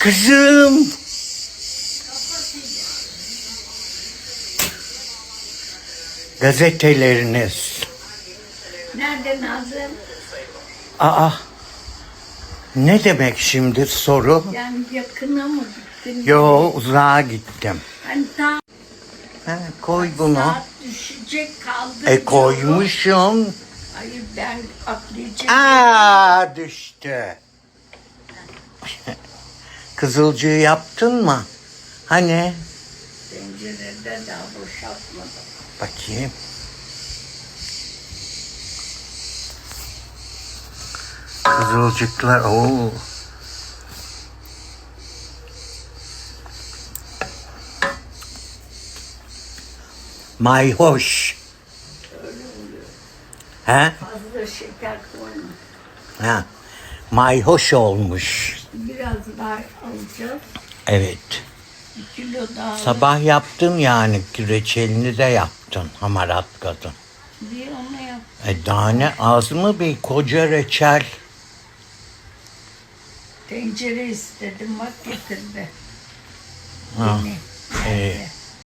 Kızım. Gazeteleriniz. Nerede Nazım? Aa. Ne demek şimdi soru? Yani yakına mı gittin? Yo uzağa gittim. Hani daha Ha, koy bunu. saat düşecek kaldı. E koymuşum. Hayır ben atlayacağım. Aa düştü. Kızılcığı yaptın mı? Hani? Pencerede daha boşaltmadım. Bakayım. Kızılcıklar. Oo. Mayhoş. He? Fazla şeker koyma. Ha. Mayhoş olmuş. Biraz daha alacağız. Evet. Bir kilo daha Sabah yaptın yani reçelini de yaptın hamarat kadın. diye onu yap. E daha ne az mı bir koca reçel? Tencere istedim bak getirdi. Ha. Yeni. E,